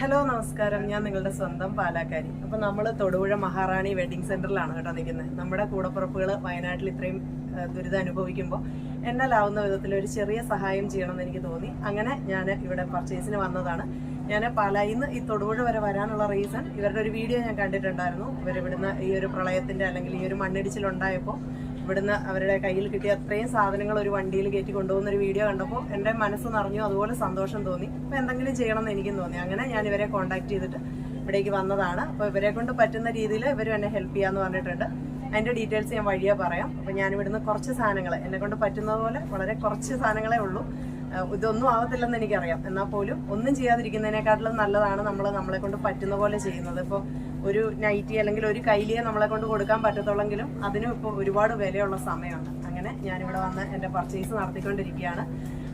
Hello നമസ്കാരം. ഞാൻ നിങ്ങളുടെ സ്വന്തം പാലാക്കാരി. അപ്പൊ നമ്മൾ തൊടുപുഴ മഹാറാണി വെഡിങ് സെന്ററിലാണ് കേട്ടോ നിൽക്കുന്നത്. നമ്മുടെ കൂടപ്പുറപ്പുകൾ വയനാട്ടിൽ ഇത്രയും ദുരിതം അനുഭവിക്കുമ്പോൾ എന്നാലാവുന്ന വിധത്തിൽ ഒരു ചെറിയ സഹായം ചെയ്യണമെന്ന് എനിക്ക് തോന്നി. അങ്ങനെ ഞാൻ ഇവിടെ പർച്ചേസിന് വന്നതാണ്. ഞാൻ പാലായിൽ നിന്ന് ഈ തൊടുപുഴ വരെ വരാനുള്ള റീസൺ ഇവരുടെ ഒരു വീഡിയോ ഞാൻ കണ്ടിട്ടുണ്ടായിരുന്നു. ഇവരിവിടുന്ന് ഈ ഒരു പ്രളയത്തിന്റെ അല്ലെങ്കിൽ ഈ ഒരു മണ്ണിടിച്ചിലുണ്ടായപ്പോൾ ഇവിടുന്ന് അവരുടെ കയ്യിൽ കിട്ടിയ അത്രയും സാധനങ്ങൾ ഒരു വണ്ടിയിൽ കയറ്റി കൊണ്ടുപോകുന്ന ഒരു വീഡിയോ കണ്ടപ്പോൾ എന്റെ മനസ്സ് നിറഞ്ഞു അതുപോലെ സന്തോഷം തോന്നി. അപ്പോൾ എന്തെങ്കിലും ചെയ്യണമെന്ന് എനിക്കും തോന്നി. അങ്ങനെ ഞാൻ ഇവരെ കോൺടാക്ട് ചെയ്തിട്ട് ഇവിടേക്ക് വന്നതാണ്. അപ്പോൾ ഇവരെ കൊണ്ട് പറ്റുന്ന രീതിയിൽ ഇവർ എന്നെ ഹെൽപ്പ് ചെയ്യാമെന്ന് പറഞ്ഞിട്ടുണ്ട്. അതിന്റെ ഡീറ്റെയിൽസ് ഞാൻ വഴിയേ പറയാം. അപ്പോൾ ഞാൻ ഇവിടുന്ന് കുറച്ച് സാധനങ്ങൾ എന്നെ കൊണ്ട് പറ്റുന്നതുപോലെ വളരെ കുറച്ച് സാധനങ്ങളേ ഉള്ളൂ. ഇതൊന്നും ആവത്തില്ലെന്ന് എനിക്കറിയാം. എന്നാൽ പോലും ഒന്നും ചെയ്യാതിരിക്കുന്നതിനെക്കാട്ടിലും നല്ലതാണ് നമ്മൾ നമ്മളെ കൊണ്ട് പറ്റുന്ന പോലെ ചെയ്യുന്നത്. ഇപ്പോൾ ഒരു നൈറ്റി അല്ലെങ്കിൽ ഒരു കൈലിയെ നമ്മളെ കൊണ്ട് കൊടുക്കാൻ പറ്റത്തുള്ളെങ്കിലും അതിനും ഇപ്പോൾ ഒരുപാട് വിലയുള്ള സമയമാണ് അങ്ങനെ ഞാനിവിടെ വന്ന് എന്റെ പർച്ചേസ് നടത്തിക്കൊണ്ടിരിക്കുകയാണ്.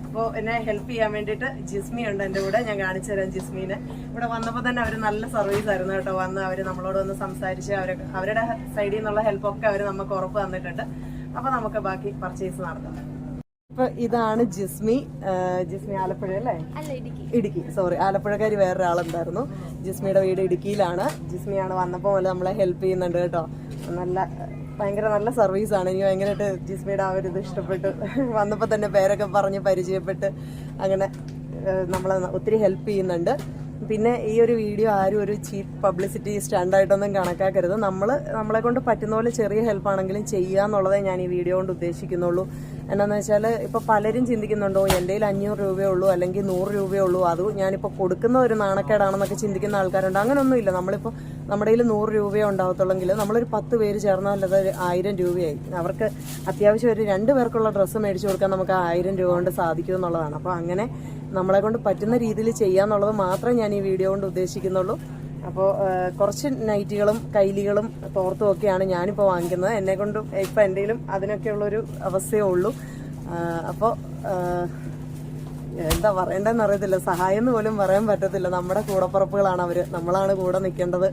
അപ്പോൾ എന്നെ ഹെൽപ്പ് ചെയ്യാൻ വേണ്ടിയിട്ട് ജിസ്മി ഉണ്ട് എന്റെ കൂടെ. ഞാൻ കാണിച്ചു തരാം ജിസ്മീനെ. ഇവിടെ വന്നപ്പോൾ തന്നെ അവർ നല്ല സർവീസ് ആയിരുന്നു കേട്ടോ. വന്ന് അവർ നമ്മളോട് ഒന്ന് സംസാരിച്ച് അവർ അവരുടെ സൈഡിൽ നിന്നുള്ള ഹെൽപ്പൊക്കെ അവർ നമുക്ക് ഉറപ്പ് തന്നിട്ടുണ്ട്. അപ്പോൾ നമുക്ക് ബാക്കി പർച്ചേസ് നടത്താം. ഇപ്പൊ ഇതാണ് ജിസ്മി ജിസ്മി ആലപ്പുഴ അല്ലേ? ഇടുക്കി. സോറി ആലപ്പുഴക്കാരി വേറൊരാളുണ്ടായിരുന്നു. ജിസ്മിയുടെ വീട് ഇടുക്കിയിലാണ്. ജിസ്മിയാണ് വന്നപ്പോ പോലെ നമ്മളെ ഹെൽപ്പ് ചെയ്യുന്നുണ്ട് കേട്ടോ. നല്ല ഭയങ്കര നല്ല സർവീസ് ആണ്. എനിക്ക് ഭയങ്കരമായിട്ട് ജിസ്മിയുടെ ആ ഒരു ഇത് ഇഷ്ടപ്പെട്ടു. വന്നപ്പോൾ തന്നെ പേരൊക്കെ പറഞ്ഞ് പരിചയപ്പെട്ട് അങ്ങനെ നമ്മളെ ഒത്തിരി ഹെൽപ്പ് ചെയ്യുന്നുണ്ട്. പിന്നെ ഈ ഒരു വീഡിയോ ആരും ഒരു ചീപ്പ് പബ്ലിസിറ്റി സ്റ്റാൻഡായിട്ടൊന്നും കണക്കാക്കരുത്. നമ്മൾ നമ്മളെ കൊണ്ട് പറ്റുന്ന പോലെ ചെറിയ ഹെൽപ്പാണെങ്കിലും ചെയ്യുക എന്നുള്ളതേ ഞാൻ ഈ വീഡിയോ കൊണ്ട് ഉദ്ദേശിക്കുന്നുള്ളൂ. എന്നാന്ന് വെച്ചാൽ ഇപ്പോൾ പലരും ചിന്തിക്കുന്നുണ്ടോ എന്റെ അഞ്ഞൂറ് രൂപയേ ഉള്ളൂ അല്ലെങ്കിൽ നൂറ് രൂപയേ ഉള്ളൂ. അത് ഞാനിപ്പോൾ കൊടുക്കുന്ന ഒരു നാണക്കേടാണെന്നൊക്കെ ചിന്തിക്കുന്ന ആൾക്കാരുണ്ട്. അങ്ങനെയൊന്നുമില്ല നമ്മളിപ്പോൾ നമ്മുടെ കയ്യിൽ നൂറ് രൂപയോ ഉണ്ടാവത്തുള്ളെങ്കിൽ നമ്മളൊരു പത്ത് പേര് ചേർന്നാൽ അത് ആയിരം രൂപയായി. അവർക്ക് അത്യാവശ്യം ഒരു രണ്ട് പേർക്കുള്ള ഡ്രസ്സ് മേടിച്ചു കൊടുക്കാൻ നമുക്ക് ആയിരം രൂപ കൊണ്ട് സാധിക്കും എന്നുള്ളതാണ്. അപ്പോൾ അങ്ങനെ നമ്മളെ കൊണ്ട് പറ്റുന്ന രീതിയിൽ ചെയ്യാന്നുള്ളത് മാത്രമേ ഞാൻ ഈ വീഡിയോ കൊണ്ട് ഉദ്ദേശിക്കുന്നുള്ളൂ. അപ്പോൾ കുറച്ച് നൈറ്റികളും കൈലികളും തോർത്തും ഒക്കെയാണ് ഞാനിപ്പോൾ വാങ്ങിക്കുന്നത്. എന്നെ കൊണ്ടും ഇപ്പം എന്തെങ്കിലും അതിനൊക്കെയുള്ളൊരു അവസ്ഥയേ ഉള്ളൂ. അപ്പോൾ എന്താ പറയണ്ടെന്ന് അറിയത്തില്ല. സഹായം എന്ന് പോലും പറയാൻ പറ്റത്തില്ല. നമ്മുടെ കൂടപ്പുറപ്പുകളാണ് അവർ നമ്മളാണ് കൂടെ നിൽക്കേണ്ടത്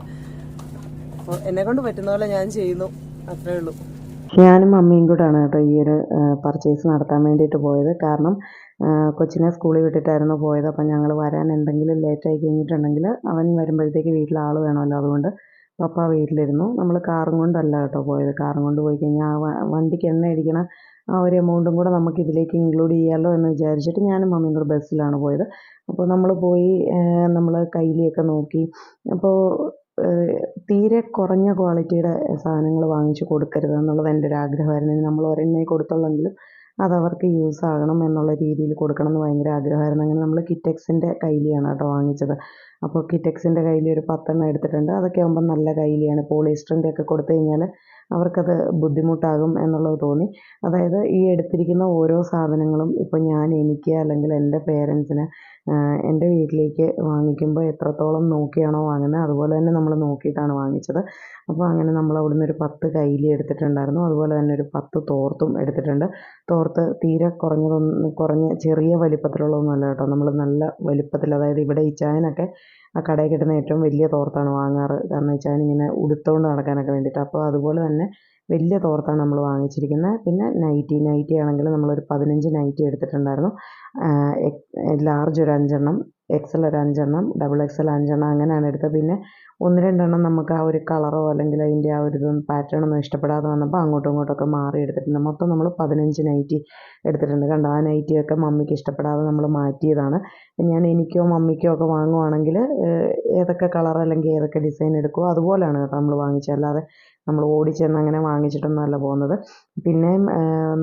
അപ്പോൾ എന്നെ കൊണ്ട് പറ്റുന്ന പോലെ ഞാൻ ചെയ്യുന്നു. അത്രേ ഉള്ളൂ. ഞാനും മമ്മിയും കൂടാണ് കേട്ടോ ഈ ഒരു പർച്ചേസ് നടത്താൻ വേണ്ടിയിട്ട് പോയത്. കാരണം കൊച്ചിനെ സ്കൂളിൽ വിട്ടിട്ടായിരുന്നു പോയത്. അപ്പം ഞങ്ങൾ വരാൻ എന്തെങ്കിലും ലേറ്റായി കഴിഞ്ഞിട്ടുണ്ടെങ്കിൽ അവൻ വരുമ്പോഴത്തേക്ക് വീട്ടിൽ ആൾ വേണമല്ലോ. അതുകൊണ്ട് പപ്പ വീട്ടിലിരുന്നു. നമ്മൾ കാറും കൊണ്ടല്ല കേട്ടോ പോയത്. കാറും കൊണ്ട് പോയി കഴിഞ്ഞാൽ വണ്ടിക്ക് എണ്ണ അടിക്കണ. ആ ഒരു എമൗണ്ടും കൂടെ നമുക്ക് ഇതിലേക്ക് ഇൻക്ലൂഡ് ചെയ്യാമല്ലോ എന്ന് വിചാരിച്ചിട്ട് ഞാനും മമ്മിയും കൂടെ ബസ്സിലാണ് പോയത്. അപ്പോൾ നമ്മൾ പോയി നമ്മൾ കയ്യിലൊക്കെ നോക്കി. അപ്പോൾ തീരെ കുറഞ്ഞ ക്വാളിറ്റിയുടെ സാധനങ്ങൾ വാങ്ങിച്ച് കൊടുക്കരുത് എന്നുള്ളത് എന്റെ ഒരു ആഗ്രഹമായിരുന്നു. നമ്മൾ ഒരെണ്ണേ കൊടുത്തുള്ളെങ്കിലും അത് അവർക്ക് യൂസ് ആകണം എന്നുള്ള രീതിയിൽ കൊടുക്കണം എന്ന് ഭയങ്കര ആഗ്രഹമായിരുന്നു. അങ്ങനെ നമ്മൾ കിറ്റക്സിന്റെ കൈലിയാണ് കേട്ടോ വാങ്ങിച്ചത്. അപ്പോൾ കിറ്റക്സിന്റെ കൈലി ഒരു പത്തെണ്ണം എടുത്തിട്ടുണ്ട്. അതൊക്കെ ആകുമ്പോൾ നല്ല കൈലിയാണ്. പോളിസ്റ്ററിന്റെ ഒക്കെ കൊടുത്തു കഴിഞ്ഞാൽ അവർക്കത് ബുദ്ധിമുട്ടാകും എന്നുള്ളത് തോന്നി. അതായത് ഈ എടുത്തിരിക്കുന്ന ഓരോ സാധനങ്ങളും ഇപ്പോൾ ഞാൻ എനിക്ക് അല്ലെങ്കിൽ എന്റെ പേരൻസിന് എന്റെ വീട്ടിലേക്ക് വാങ്ങിക്കുമ്പോൾ എത്രത്തോളം നോക്കിയാണോ വാങ്ങുന്നത് അതുപോലെ തന്നെ നമ്മൾ നോക്കിയിട്ടാണ് വാങ്ങിച്ചത്. അപ്പോൾ അങ്ങനെ നമ്മൾ അവിടുന്ന് ഒരു പത്ത് കൈലി എടുത്തിട്ടുണ്ടായിരുന്നു. അതുപോലെ തന്നെ ഒരു പത്ത് തോർത്തും എടുത്തിട്ടുണ്ട്. തോർത്ത് തീരെ കുറഞ്ഞതൊന്നും കുറഞ്ഞ ചെറിയ വലിപ്പത്തിലുള്ളതൊന്നുമല്ല കേട്ടോ. നമ്മൾ നല്ല വലിപ്പത്തിൽ അതായത് ഇവിടെ ഇച്ചായനൊക്കെ ആ കടയിൽ കിട്ടുന്ന ഏറ്റവും വലിയ തോർത്താണ് വാങ്ങാറ്. കാരണം വെച്ചാൽ ഇങ്ങനെ ഉടുത്തുകൊണ്ട് നടക്കാനൊക്കെ വേണ്ടിയിട്ട്. അപ്പോൾ അതുപോലെ തന്നെ വലിയ തോർത്താണ് നമ്മൾ വാങ്ങിച്ചിരിക്കുന്നത്. പിന്നെ നൈറ്റി നൈറ്റി ആണെങ്കിൽ നമ്മളൊരു പതിനഞ്ച് നൈറ്റി എടുത്തിട്ടുണ്ടായിരുന്നു. ലാർജ് ഒരു അഞ്ചെണ്ണം. എക്സൽ ഒരു അഞ്ചെണ്ണം ഡബിൾ എക്സൽ അഞ്ചെണ്ണം അങ്ങനെയാണ് എടുത്തത്. പിന്നെ ഒന്ന് രണ്ടെണ്ണം നമുക്ക് ആ ഒരു കളറോ അല്ലെങ്കിൽ അതിന്റെ ആ ഒരു ഇതും പാറ്റേൺ ഒന്നും ഇഷ്ടപ്പെടാതെ വന്നപ്പോൾ അങ്ങോട്ടും ഇങ്ങോട്ടൊക്കെ മാറി എടുത്തിട്ടുണ്ട്. മൊത്തം നമ്മൾ പതിനഞ്ച് നൈറ്റി എടുത്തിട്ടുണ്ട്. കണ്ടോ ആ നൈറ്റിയൊക്കെ മമ്മിക്ക് ഇഷ്ടപ്പെടാതെ നമ്മൾ മാറ്റിയതാണ്. ഞാൻ എനിക്കോ മമ്മിക്കോ ഒക്കെ വാങ്ങുവാണെങ്കിൽ ഏതൊക്കെ കളർ അല്ലെങ്കിൽ ഏതൊക്കെ ഡിസൈൻ എടുക്കുമോ അതുപോലെയാണ് കേട്ടോ നമ്മൾ വാങ്ങിച്ചത്. അല്ലാതെ നമ്മൾ ഓടിച്ചെന്ന് അങ്ങനെ വാങ്ങിച്ചിട്ടൊന്നും അല്ല പോകുന്നത്. പിന്നെയും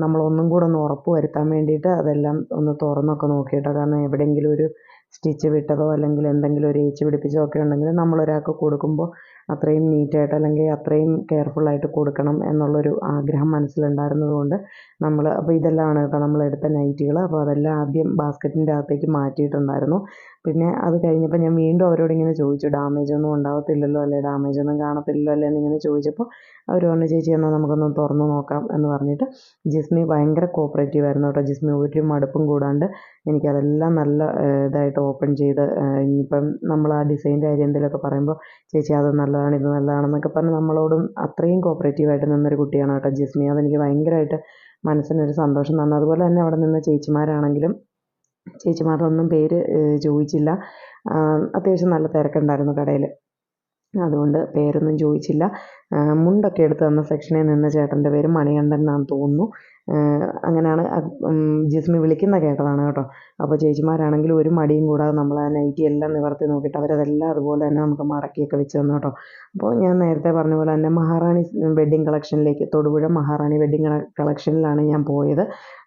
നമ്മളൊന്നും കൂടെ ഒന്ന് ഉറപ്പ് വരുത്താൻ വേണ്ടിയിട്ട് അതെല്ലാം ഒന്ന് തുറന്നൊക്കെ നോക്കിയിട്ടോ. കാരണം എവിടെയെങ്കിലും ഒരു സ്റ്റിച്ച് വിട്ടതോ അല്ലെങ്കിൽ എന്തെങ്കിലും ഒരു ഏച്ച് പിടിപ്പിച്ചോ ഒക്കെ ഉണ്ടെങ്കിൽ നമ്മളൊരാൾക്ക് കൊടുക്കുമ്പോൾ അത്രയും നീറ്റായിട്ട് അല്ലെങ്കിൽ അത്രയും കെയർഫുള്ളായിട്ട് കൊടുക്കണം എന്നുള്ളൊരു ആഗ്രഹം മനസ്സിലുണ്ടായിരുന്നത് കൊണ്ട് നമ്മൾ അപ്പോൾ ഇതെല്ലാമാണ് കേട്ടോ നമ്മൾ എടുത്ത നൈറ്റികൾ അപ്പോൾ അതെല്ലാം ആദ്യം ബാസ്ക്കറ്റിന്റെ അകത്തേക്ക് മാറ്റിയിട്ടുണ്ടായിരുന്നു. പിന്നെ അത് കഴിഞ്ഞപ്പോൾ ഞാൻ വീണ്ടും അവരോട് ഇങ്ങനെ ചോദിച്ചു ഡാമേജ് ഒന്നും ഉണ്ടാവത്തില്ലല്ലോ അല്ലേ? ഡാമേജ് ഒന്നും കാണത്തില്ലല്ലോ അല്ലേ? എന്നിങ്ങനെ ചോദിച്ചപ്പോൾ അവർ പറഞ്ഞു ചേച്ചി എന്നാൽ നമുക്കൊന്ന് തുറന്നു നോക്കാം എന്ന് പറഞ്ഞിട്ട് ജിസ്മി ഭയങ്കര കോപ്പറേറ്റീവ് ആയിരുന്നു കേട്ടോ. ജിസ്മി ഒരു മടുപ്പും കൂടാണ്ട് എനിക്കതെല്ലാം നല്ല ഇതായിട്ട് ഓപ്പൺ ചെയ്ത് ഇനിയിപ്പം നമ്മൾ ആ ഡിസൈന്റെ കാര്യം എന്തെങ്കിലുമൊക്കെ പറയുമ്പോൾ ചേച്ചി അത് നല്ലതാണ് ഇത് നല്ലതാണെന്നൊക്കെ പറഞ്ഞ് നമ്മളോടും അത്രയും കോപ്പറേറ്റീവായിട്ട് നിന്നൊരു കുട്ടിയാണ് കേട്ടോ ജിസ്മി. അതെനിക്ക് ഭയങ്കരമായിട്ട് മനസ്സിനൊരു സന്തോഷം തന്നു. അതുപോലെ തന്നെ അവിടെ നിന്ന ചേച്ചിമാരാണെങ്കിലും ചേച്ചിമാരുടെ ഒന്നും പേര് ചോദിച്ചില്ല. അത്യാവശ്യം നല്ല തിരക്കുണ്ടായിരുന്നു കടയിൽ അതുകൊണ്ട് പേരൊന്നും ചോദിച്ചില്ല. മുണ്ടൊക്കെ എടുത്ത് തന്ന സെക്ഷനിൽ നിന്ന ചേട്ടന്റെ പേര് മണികണ്ഠൻ എന്നാണ് തോന്നുന്നു. അങ്ങനെയാണ് ജിസ്മി വിളിക്കുന്ന കേട്ടതാണ് കേട്ടോ. അപ്പോൾ ചേച്ചിമാരാണെങ്കിലും ഒരു മടിയും കൂടാതെ നമ്മൾ ആ നൈറ്റി എല്ലാം നിവർത്തി നോക്കിയിട്ട് അവരതെല്ലാം അതുപോലെ തന്നെ നമുക്ക് മടക്കിയൊക്കെ വെച്ച് തന്നു കേട്ടോ. അപ്പോൾ ഞാൻ നേരത്തെ പറഞ്ഞ പോലെ തന്നെ മഹാറാണി വെഡ്ഡിങ് കളക്ഷനിലേക്ക് തൊടുപുഴ മഹാറാണി വെഡ്ഡിങ് കളക്ഷനിലാണ് ഞാൻ പോയത്.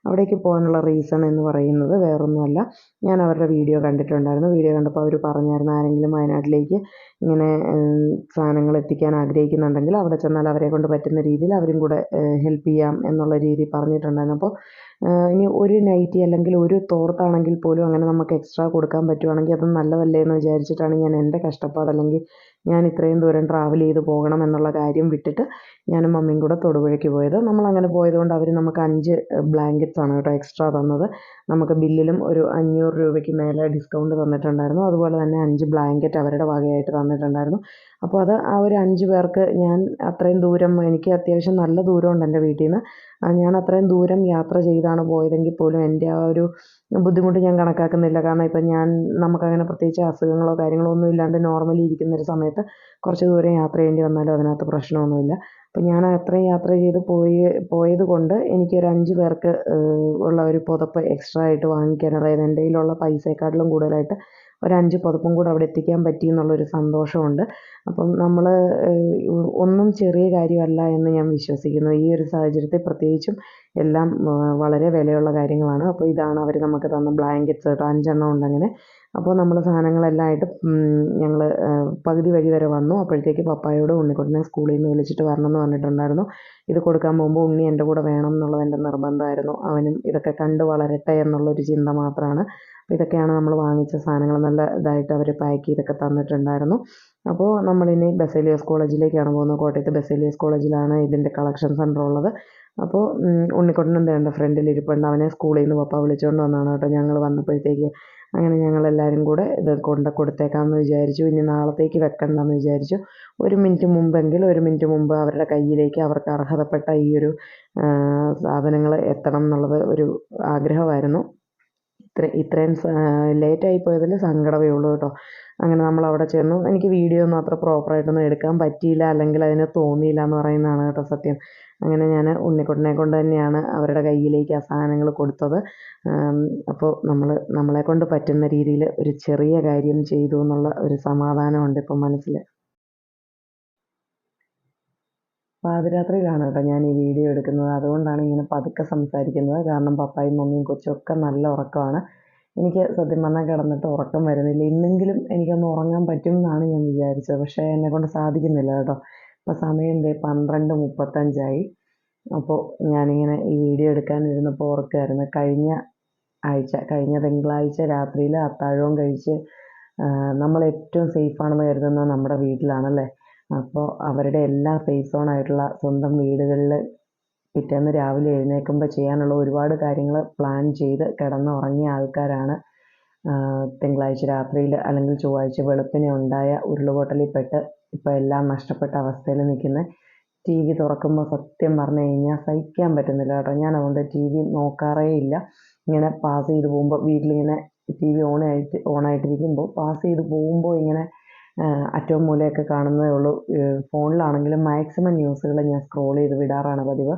അവിടേക്ക് പോകാനുള്ള റീസൺ എന്ന് പറയുന്നത് വേറൊന്നുമല്ല. ഞാൻ അവരുടെ വീഡിയോ കണ്ടിട്ടുണ്ടായിരുന്നു. വീഡിയോ കണ്ടപ്പോൾ അവർ പറഞ്ഞായിരുന്നു ആരെങ്കിലും വയനാട്ടിലേക്ക് ഇങ്ങനെ സാധനങ്ങൾ എത്തിക്കാൻ ആഗ്രഹിക്കുന്നുണ്ടെങ്കിൽ അവിടെ ചെന്നാൽ അവരെ കൊണ്ട് പറ്റുന്ന രീതിയിൽ അവരും കൂടെ ഹെൽപ്പ് ചെയ്യാം എന്നുള്ള രീതിയിൽ പറഞ്ഞിട്ടുണ്ടായിരുന്നു. അപ്പോൾ ഇനി ഒരു നൈറ്റി അല്ലെങ്കിൽ ഒരു തോർത്താണെങ്കിൽ പോലും അങ്ങനെ നമുക്ക് എക്സ്ട്രാ കൊടുക്കാൻ പറ്റുവാണെങ്കിൽ അത് നല്ലതല്ലേ എന്ന് വിചാരിച്ചിട്ടാണ് ഞാൻ എന്റെ കഷ്ടപ്പാട് അല്ലെങ്കിൽ ഞാൻ ഇത്രയും ദൂരം ട്രാവൽ ചെയ്ത് പോകണം എന്നുള്ള കാര്യം വിട്ടിട്ട് ഞാനും മമ്മിയും കൂടെ തൊടുപുഴയ്ക്ക് പോയത്. നമ്മളങ്ങനെ പോയതുകൊണ്ട് അവർ നമുക്ക് അഞ്ച് ബ്ലാങ്കറ്റ്സ് ആണ് കേട്ടോ എക്സ്ട്രാ തന്നത്. നമുക്ക് ബില്ലിലും ഒരു അഞ്ഞൂറ് രൂപയ്ക്ക് മേലെ ഡിസ്കൗണ്ട് തന്നിട്ടുണ്ടായിരുന്നു. അതുപോലെ തന്നെ അഞ്ച് ബ്ലാങ്കറ്റ് അവരുടെ വകയായിട്ട് തന്നിട്ടുണ്ടായിരുന്നു. അപ്പോൾ അത് ആ ഒരു അഞ്ച് പേർക്ക് ഞാൻ അത്രയും ദൂരം എനിക്ക് അത്യാവശ്യം നല്ല ദൂരമുണ്ട് എന്റെ വീട്ടിൽ നിന്ന് ഞാൻ അത്രയും ദൂരം യാത്ര ചെയ്താണ് പോയതെങ്കിൽ പോലും എന്റെ ആ ഒരു ബുദ്ധിമുട്ട് ഞാൻ കണക്കാക്കുന്നില്ല. കാരണം ഇപ്പം ഞാൻ നമുക്കങ്ങനെ പ്രത്യേകിച്ച് അസുഖങ്ങളോ കാര്യങ്ങളോ ഒന്നും ഇല്ലാണ്ട് നോർമലി ഇരിക്കുന്ന ഒരു സമയത്ത് കുറച്ച് ദൂരം യാത്ര ചെയ്യേണ്ടി വന്നാലും അതിനകത്ത് പ്രശ്നമൊന്നുമില്ല. അപ്പം ഞാൻ അത്രയും യാത്ര ചെയ്ത് പോയി പോയത് കൊണ്ട് എനിക്കൊരു അഞ്ച് പേർക്ക് ഉള്ള ഒരു പുതപ്പ് എക്സ്ട്രാ ആയിട്ട് വാങ്ങിക്കാൻ അതായത് എന്റെ കയ്യിലുള്ള പൈസയെക്കാട്ടിലും കൂടുതലായിട്ട് ഒരു അഞ്ച് പുതപ്പും കൂടെ അവിടെ എത്തിക്കാൻ പറ്റി എന്നുള്ളൊരു സന്തോഷമുണ്ട്. അപ്പം നമ്മൾ ഒന്നും ചെറിയ കാര്യമല്ല എന്ന് ഞാൻ വിശ്വസിക്കുന്നു. ഈ ഒരു സാഹചര്യത്തിൽ പ്രത്യേകിച്ചും എല്ലാം വളരെ വിലയുള്ള കാര്യങ്ങളാണ്. അപ്പോൾ ഇതാണ് അവർ നമുക്ക് തന്ന ബ്ലാങ്കറ്റ്സ് കേട്ടോ അഞ്ചെണ്ണം ഉണ്ടങ്ങനെ. അപ്പോൾ നമ്മൾ സാധനങ്ങളെല്ലാം ആയിട്ട് ഞങ്ങൾ പകുതി വഴി വരെ വന്നു. അപ്പോഴത്തേക്ക് പപ്പായോട് ഉണ്ണിക്കുട്ടനെ സ്കൂളിൽ നിന്ന് വിളിച്ചിട്ട് വരണം എന്ന് പറഞ്ഞിട്ടുണ്ടായിരുന്നു. ഇത് കൊടുക്കാൻ പോകുമ്പോൾ ഉണ്ണി എന്റെ കൂടെ വേണം എന്നുള്ളത് എന്റെ നിർബന്ധമായിരുന്നു. അവനും ഇതൊക്കെ കണ്ട് വളരട്ടെ എന്നുള്ളൊരു ചിന്ത മാത്രമാണ്. ഇതൊക്കെയാണ് നമ്മൾ വാങ്ങിച്ച സാധനങ്ങൾ. നല്ല ഇതായിട്ട് അവർ പാക്ക് ചെയ്തൊക്കെ തന്നിട്ടുണ്ടായിരുന്നു. അപ്പോൾ നമ്മളിനി ബസേലിയസ് കോളേജിലേക്കാണ് പോകുന്നത്. കോട്ടയത്ത് ബസേലിയസ് കോളേജിലാണ് ഇതിന്റെ കളക്ഷൻ സെന്റർ ഉള്ളത്. അപ്പോൾ ഉണ്ണിക്കുട്ടനും വേണ്ട ഫ്രണ്ടിൽ ഇരിപ്പുണ്ട്. അവനെ സ്കൂളിൽ നിന്ന് പപ്പ വിളിച്ചുകൊണ്ട് വന്നാണ് കേട്ടോ. ഞങ്ങൾ വന്നപ്പോഴത്തേക്ക് അങ്ങനെ ഞങ്ങളെല്ലാവരും കൂടെ ഇത് കൊണ്ട് കൊടുത്തേക്കാമെന്ന് വിചാരിച്ചു. ഇനി നാളത്തേക്ക് വെക്കണ്ടെന്ന് വിചാരിച്ചു. ഒരു മിനിറ്റ് മുമ്പെങ്കിൽ ഒരു മിനിറ്റ് മുമ്പ് അവരുടെ കയ്യിലേക്ക് അവർക്ക് അർഹതപ്പെട്ട ഈ ഒരു സാധനങ്ങൾ എത്തണം എന്നുള്ളത് ഒരു ആഗ്രഹമായിരുന്നു. ഇത്ര ഇത്രയും ലേറ്റായി പോയതിൽ സങ്കടമേ ഉള്ളൂ കേട്ടോ. അങ്ങനെ നമ്മൾ അവിടെ ചെന്നു. എനിക്ക് വീഡിയോ ഒന്നും അത്ര പ്രോപ്പറായിട്ടൊന്നും എടുക്കാൻ പറ്റിയില്ല അല്ലെങ്കിൽ അതിന് തോന്നിയില്ല എന്ന് പറയുന്നതാണ് കേട്ടോ സത്യം. അങ്ങനെ ഞാൻ ഉണ്ണിക്കുട്ടനെ കൊണ്ട് തന്നെയാണ് അവരുടെ കയ്യിലേക്ക് ആ സാധനങ്ങൾ കൊടുത്തത്. അപ്പോൾ നമ്മൾ നമ്മളെ കൊണ്ട് പറ്റുന്ന രീതിയിൽ ഒരു ചെറിയ കാര്യം ചെയ്തു എന്നുള്ള ഒരു സമാധാനമുണ്ട് ഇപ്പം മനസ്സിൽ പാതിരാത്രിയിലാണ് കേട്ടോ ഞാൻ ഈ വീഡിയോ എടുക്കുന്നത്. അതുകൊണ്ടാണ് ഇങ്ങനെ പതുക്കെ സംസാരിക്കുന്നത്. കാരണം പപ്പായും മമ്മിയും കൊച്ചൊക്കെ നല്ല ഉറക്കമാണ്. എനിക്ക് സത്യം പറഞ്ഞാൽ കിടന്നിട്ട് ഉറക്കം വരുന്നില്ല. ഇന്നെങ്കിലും എനിക്കൊന്ന് ഉറങ്ങാൻ പറ്റും എന്നാണ് ഞാൻ വിചാരിച്ചത്. പക്ഷേ എന്നെക്കൊണ്ട് സാധിക്കുന്നില്ല കേട്ടോ. ഇപ്പോൾ സമയം എന്തേ പന്ത്രണ്ട് മുപ്പത്തഞ്ചായി. അപ്പോൾ ഞാനിങ്ങനെ ഈ വീഡിയോ എടുക്കാനിരുന്നപ്പോൾ ഉറക്കുമായിരുന്നു കഴിഞ്ഞ ആഴ്ച കഴിഞ്ഞ തിങ്കളാഴ്ച രാത്രിയിൽ അത്താഴവും കഴിച്ച് നമ്മൾ ഏറ്റവും സേഫാണെന്ന് കരുതുന്നത് നമ്മുടെ വീട്ടിലാണല്ലേ? അപ്പോൾ അവരുടെ എല്ലാ ഫേസ് ഓൺ സോണായിട്ടുള്ള സ്വന്തം വീടുകളിൽ പിറ്റേന്ന് രാവിലെ എഴുന്നേൽക്കുമ്പോൾ ചെയ്യാനുള്ള ഒരുപാട് കാര്യങ്ങൾ പ്ലാൻ ചെയ്ത് കിടന്നുറങ്ങിയ ആൾക്കാരാണ് തിങ്കളാഴ്ച രാത്രിയിൽ അല്ലെങ്കിൽ ചൊവ്വാഴ്ച വെളുപ്പിനെ ഉണ്ടായ ഉരുളുപൊട്ടലിൽപ്പെട്ട് ഇപ്പോൾ എല്ലാം നഷ്ടപ്പെട്ട അവസ്ഥയിൽ നിൽക്കുന്നത് ടി വി തുറക്കുമ്പോൾ സത്യം പറഞ്ഞു കഴിഞ്ഞാൽ സഹിക്കാൻ പറ്റുന്നില്ല കേട്ടോ. ഞാൻ അതുകൊണ്ട് ടി വി നോക്കാറേ ഇല്ല. ഇങ്ങനെ പാസ് ചെയ്ത് പോകുമ്പോൾ വീട്ടിലിങ്ങനെ ടി വി ഓൺ ആയിട്ട് ഓണായിട്ടിരിക്കുമ്പോൾ പാസ് ചെയ്ത് പോകുമ്പോൾ ഇങ്ങനെ അറ്റവും മൂലയൊക്കെ കാണുന്നതേ ഉള്ളൂ. ഫോണിലാണെങ്കിലും മാക്സിമം ന്യൂസുകൾ ഞാൻ സ്ക്രോൾ ചെയ്ത് വിടാറാണ് പതിവ്.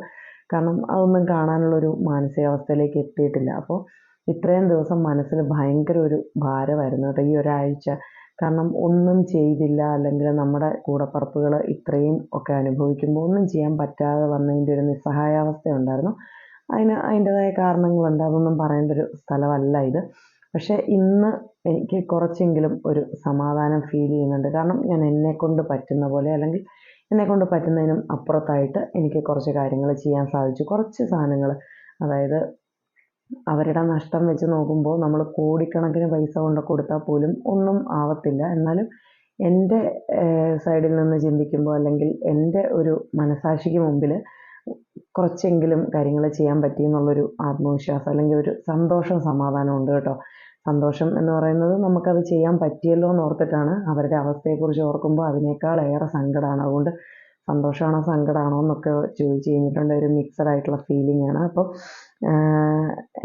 കാരണം അതൊന്നും കാണാനുള്ളൊരു മാനസികാവസ്ഥയിലേക്ക് എത്തിയിട്ടില്ല. അപ്പോൾ ഇത്രയും ദിവസം മനസ്സിൽ ഭയങ്കര ഒരു ഭാരമായിരുന്നു കേട്ടോ ഈ ഒരാഴ്ച. കാരണം ഒന്നും ചെയ്തില്ല അല്ലെങ്കിൽ നമ്മുടെ കൂടപ്പറപ്പുകൾ ഇത്രയും ഒക്കെ അനുഭവിക്കുമ്പോൾ ഒന്നും ചെയ്യാൻ പറ്റാതെ വന്നതിന്റെ ഒരു നിസ്സഹായാവസ്ഥ ഉണ്ടായിരുന്നു അതിന് അതിന്റെതായ കാരണങ്ങളുണ്ട്. അതൊന്നും പറയേണ്ട ഒരു സ്ഥലമല്ല ഇത്. പക്ഷേ ഇന്ന് എനിക്ക് കുറച്ചെങ്കിലും ഒരു സമാധാനം ഫീൽ ചെയ്യുന്നുണ്ട്. കാരണം ഞാൻ എന്നെ കൊണ്ട് പറ്റുന്ന പോലെ അല്ലെങ്കിൽ എന്നെ കൊണ്ട് പറ്റുന്നതിനും അപ്പുറത്തായിട്ട് എനിക്ക് കുറച്ച് കാര്യങ്ങൾ ചെയ്യാൻ സാധിച്ചു. കുറച്ച് സാധനങ്ങൾ അതായത് അവരുടെ നഷ്ടം വെച്ച് നോക്കുമ്പോൾ നമ്മൾ കോടിക്കണക്കിന് പൈസ കൊണ്ട് കൊടുത്താൽ പോലും ഒന്നും ആവത്തില്ല. എന്നാലും എന്റെ സൈഡിൽ നിന്ന് ചിന്തിക്കുമ്പോൾ അല്ലെങ്കിൽ എന്റെ ഒരു മനസാക്ഷിക്ക് മുമ്പിൽ കുറച്ചെങ്കിലും കാര്യങ്ങൾ ചെയ്യാൻ പറ്റി എന്നുള്ളൊരു ആത്മവിശ്വാസം അല്ലെങ്കിൽ ഒരു സന്തോഷം സമാധാനം ഉണ്ട് കേട്ടോ. സന്തോഷം എന്ന് പറയുന്നത് നമുക്കത് ചെയ്യാൻ പറ്റിയല്ലോ എന്ന് ഓർത്തിട്ടാണ് അവരുടെ അവസ്ഥയെക്കുറിച്ച് ഓർക്കുമ്പോൾ അതിനേക്കാൾ ഏറെ സങ്കടമാണ് അതുകൊണ്ട് സന്തോഷമാണോ സങ്കടമാണോ എന്നൊക്കെ ചോദിച്ചു കഴിഞ്ഞിട്ടുണ്ട്. ഒരു മിക്സഡ് ആയിട്ടുള്ള ഫീലിംഗ് ആണ്. അപ്പോൾ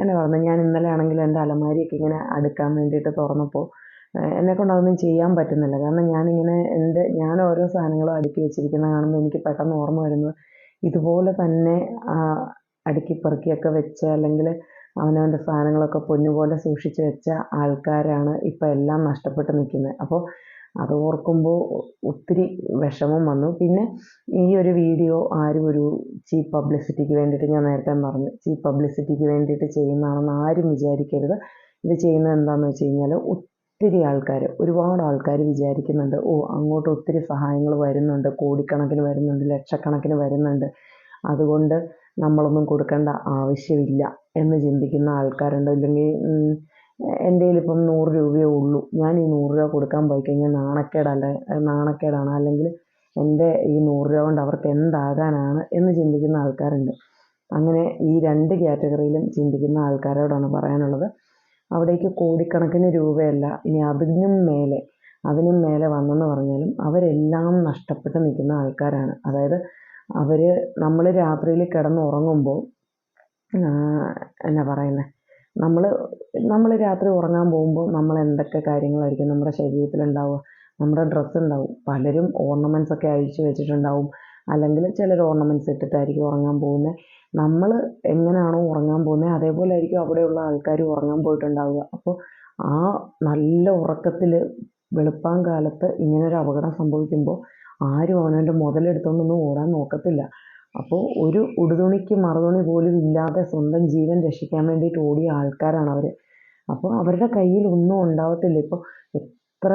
എന്നെ പറഞ്ഞു ഞാൻ ഇന്നലെ ആണെങ്കിലും എന്റെ അലമാരിയൊക്കെ ഇങ്ങനെ അടുക്കാൻ വേണ്ടിയിട്ട് തുറന്നപ്പോൾ എന്നെക്കൊണ്ട് അതൊന്നും ചെയ്യാൻ പറ്റുന്നില്ല. കാരണം ഞാനിങ്ങനെ എന്റെ ഞാൻ ഓരോ സാധനങ്ങളും അടുക്കി വെച്ചിരിക്കുന്ന കാണുമ്പോൾ എനിക്ക് പെട്ടെന്ന് ഓർമ്മ വരുന്നത് ഇതുപോലെ തന്നെ അടുക്കി പെറുക്കിയൊക്കെ വെച്ച് അല്ലെങ്കിൽ അവനവന്റെ സാധനങ്ങളൊക്കെ പൊന്നുപോലെ സൂക്ഷിച്ച് വെച്ച ആൾക്കാരാണ് ഇപ്പം എല്ലാം നഷ്ടപ്പെട്ട് നിൽക്കുന്നത്. അപ്പോൾ അത് ഓർക്കുമ്പോൾ ഒത്തിരി വിഷമം വന്നു. പിന്നെ ഈ ഒരു വീഡിയോ ആരും ഒരു ചീപ്പ് പബ്ലിസിറ്റിക്ക് വേണ്ടിയിട്ട് ഞാൻ നേരത്തെ പറഞ്ഞു. ചീപ്പ് പബ്ലിസിറ്റിക്ക് വേണ്ടിയിട്ട് ചെയ്യുന്നതാണെന്ന് ആരും വിചാരിക്കരുത്. ഇത് ചെയ്യുന്നത് എന്താണെന്ന് വെച്ച് കഴിഞ്ഞാൽ ഒത്തിരി ആൾക്കാർ ഒരുപാട് ആൾക്കാർ വിചാരിക്കുന്നുണ്ട് ഓ അങ്ങോട്ട് ഒത്തിരി സഹായങ്ങൾ വരുന്നുണ്ട് കോടിക്കണക്കിന് വരുന്നുണ്ട് ലക്ഷക്കണക്കിന് വരുന്നുണ്ട്. അതുകൊണ്ട് നമ്മളൊന്നും കൊടുക്കേണ്ട ആവശ്യമില്ല എന്ന് ചിന്തിക്കുന്ന ആൾക്കാരുണ്ട്. അല്ലെങ്കിൽ എന്റെ കയ്യിലിപ്പം നൂറ് രൂപയേ ഉള്ളൂ. ഞാൻ ഈ നൂറ് രൂപ കൊടുക്കാൻ പോയി കഴിഞ്ഞാൽ നാണക്കേടല്ലേ നാണക്കേടാണ്. അല്ലെങ്കിൽ എന്റെ ഈ നൂറ് രൂപ കൊണ്ട് അവർക്ക് എന്താകാനാണ് എന്ന് ചിന്തിക്കുന്ന ആൾക്കാരുണ്ട്. അങ്ങനെ ഈ രണ്ട് കാറ്റഗറിയിലും ചിന്തിക്കുന്ന ആൾക്കാരോടാണ് പറയാനുള്ളത്. അവിടേക്ക് കോടിക്കണക്കിന് രൂപയല്ല. ഇനി അതിനും മേലെ അതിനും മേലെ വന്നെന്ന് പറഞ്ഞാലും അവരെല്ലാം നഷ്ടപ്പെട്ട് നിൽക്കുന്ന ആൾക്കാരാണ്. അതായത് അവർ നമ്മൾ രാത്രിയിൽ കിടന്നുറങ്ങുമ്പോൾ എന്നാ പറയുന്നത് നമ്മൾ നമ്മൾ രാത്രി ഉറങ്ങാൻ പോകുമ്പോൾ നമ്മൾ എന്തൊക്കെ കാര്യങ്ങളായിരിക്കും നമ്മുടെ ശരീരത്തിലുണ്ടാവുക നമ്മുടെ ഡ്രസ്സ് ഉണ്ടാവും. പലരും ഓർണമെന്റ്സ് ഒക്കെ അഴിച്ച് വെച്ചിട്ടുണ്ടാവും. അല്ലെങ്കിൽ ചിലർ ഓർണമെന്റ്സ് ഇട്ടിട്ടായിരിക്കും ഉറങ്ങാൻ പോകുന്നത്. നമ്മൾ എങ്ങനെയാണോ ഉറങ്ങാൻ പോകുന്നത് അതേപോലെ ആയിരിക്കും അവിടെയുള്ള ആൾക്കാർ ഉറങ്ങാൻ പോയിട്ടുണ്ടാവുക. അപ്പോൾ ആ നല്ല ഉറക്കത്തിൽ വെളുപ്പാൻ കാലത്ത് ഇങ്ങനൊരു അപകടം സംഭവിക്കുമ്പോൾ ആരും അവനവന്റെ മുതലെടുത്തുകൊണ്ടൊന്നും ഓടാൻ നോക്കത്തില്ല. അപ്പോൾ ഒരു ഉടുതുണിക്ക് മറുതുണി പോലും ഇല്ലാതെ സ്വന്തം ജീവൻ രക്ഷിക്കാൻ വേണ്ടിയിട്ട് ഓടിയ ആൾക്കാരാണ് അവർ അപ്പോൾ അവരുടെ കയ്യിൽ ഒന്നും ഉണ്ടാവത്തില്ല. ഇപ്പോൾ എത്ര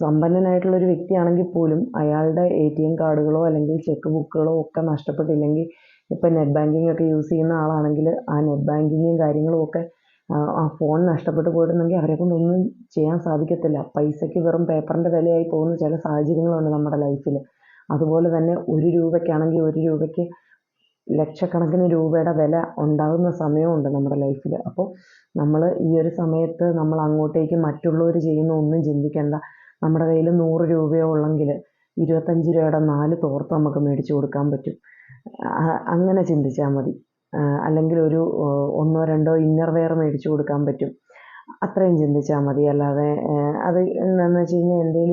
സമ്പന്നനായിട്ടുള്ള ഒരു വ്യക്തിയാണെങ്കിൽ പോലും അയാളുടെ എ ടി എം കാർഡുകളോ അല്ലെങ്കിൽ ചെക്ക് ബുക്കുകളോ ഒക്കെ നഷ്ടപ്പെട്ടില്ലെങ്കിൽ ഇപ്പോൾ നെറ്റ് ബാങ്കിങ് ഒക്കെ യൂസ് ചെയ്യുന്ന ആളാണെങ്കിൽ ആ നെറ്റ് ബാങ്കിങ്ങും കാര്യങ്ങളും ഒക്കെ ആ ഫോൺ നഷ്ടപ്പെട്ട് പോയിട്ടുണ്ടെങ്കിൽ അവരെ കൊണ്ടൊന്നും ചെയ്യാൻ സാധിക്കത്തില്ല. പൈസയ്ക്ക് വെറും പേപ്പറിന്റെ വിലയായി പോകുന്ന ചില സാഹചര്യങ്ങളുണ്ട് നമ്മുടെ ലൈഫിൽ അതുപോലെ തന്നെ ഒരു രൂപയ്ക്കാണെങ്കിൽ ഒരു രൂപയ്ക്ക് ലക്ഷക്കണക്കിന് രൂപയുടെ വില ഉണ്ടാകുന്ന സമയമുണ്ട് നമ്മുടെ ലൈഫിൽ അപ്പോൾ നമ്മൾ ഈ ഒരു സമയത്ത് നമ്മൾ അങ്ങോട്ടേക്ക് മറ്റുള്ളവർ ചെയ്യുന്ന ഒന്നും ചിന്തിക്കേണ്ട. നമ്മുടെ കയ്യിൽ നൂറ് രൂപയോ ഉള്ളെങ്കിൽ ഇരുപത്തഞ്ച് രൂപയുടെ നാല് തോർത്ത് നമുക്ക് മേടിച്ച് കൊടുക്കാൻ പറ്റും. അങ്ങനെ ചിന്തിച്ചാൽ മതി. അല്ലെങ്കിൽ ഒരു ഒന്നോ രണ്ടോ ഇന്നർ വെയർ മേടിച്ചു കൊടുക്കാൻ പറ്റും. അത്രയും ചിന്തിച്ചാൽ മതി. അല്ലാതെ അത് എന്താണെന്ന് വെച്ച് കഴിഞ്ഞാൽ കയ്യിൽ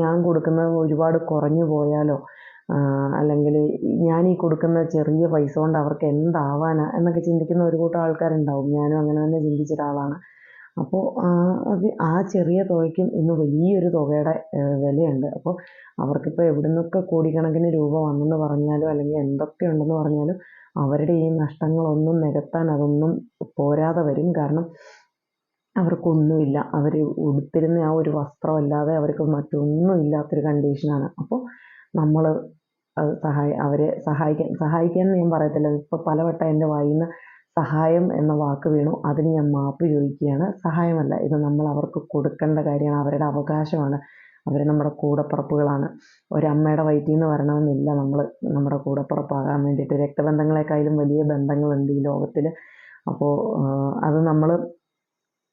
ഞാൻ കൊടുക്കുന്നത് ഒരുപാട് കുറഞ്ഞു പോയാലോ അല്ലെങ്കിൽ ഞാൻ ഈ കൊടുക്കുന്ന ചെറിയ പൈസ കൊണ്ട് അവർക്ക് എന്താവാനാ എന്നൊക്കെ ചിന്തിക്കുന്ന ഒരു കൂട്ടം ആൾക്കാരുണ്ടാവും. ഞാനും അങ്ങനെ തന്നെ ചിന്തിച്ച ഒരാളാണ് അപ്പോൾ അത് ആ ചെറിയ തുകയ്ക്കും ഇന്ന് വലിയൊരു തുകയുടെ വിലയുണ്ട്. അപ്പോൾ അവർക്കിപ്പോൾ എവിടെ നിന്നൊക്കെ കോടിക്കണക്കിന് രൂപ വന്നെന്ന് പറഞ്ഞാലും അല്ലെങ്കിൽ എന്തൊക്കെ ഉണ്ടെന്ന് പറഞ്ഞാലും അവരുടെ ഈ നഷ്ടങ്ങളൊന്നും നികത്താൻ അതൊന്നും പോരാതെ വരും. കാരണം അവർക്കൊന്നുമില്ല. അവർ ഉടുത്തിരുന്ന ആ ഒരു വസ്ത്രമല്ലാതെ അവർക്ക് മറ്റൊന്നും ഇല്ലാത്തൊരു കണ്ടീഷനാണ്. അപ്പോൾ നമ്മൾ സഹായ അവരെ സഹായിക്കാൻ സഹായിക്കാൻ ഞാൻ പറയത്തില്ല. ഇപ്പോൾ പലവട്ടം എന്റെ വായിൽ നിന്ന് സഹായം എന്ന വാക്ക് വീണു. അതിന് ഞാൻ മാപ്പ് ചോദിക്കുകയാണ്. സഹായമല്ല ഇത് നമ്മൾ അവർക്ക് കൊടുക്കേണ്ട കാര്യമാണ്. അവരുടെ അവകാശമാണ്. അവർ നമ്മുടെ കൂടപ്പിറപ്പുകളാണ്. ഒരമ്മയുടെ വയറ്റിൽ നിന്ന് വരണമെന്നില്ല നമ്മൾ നമ്മുടെ കൂടപ്പിറപ്പാകാൻ വേണ്ടിയിട്ട്. രക്തബന്ധങ്ങളെക്കാളും വലിയ ബന്ധങ്ങളുണ്ട് ഈ ലോകത്തിൽ. അപ്പോൾ അത് നമ്മൾ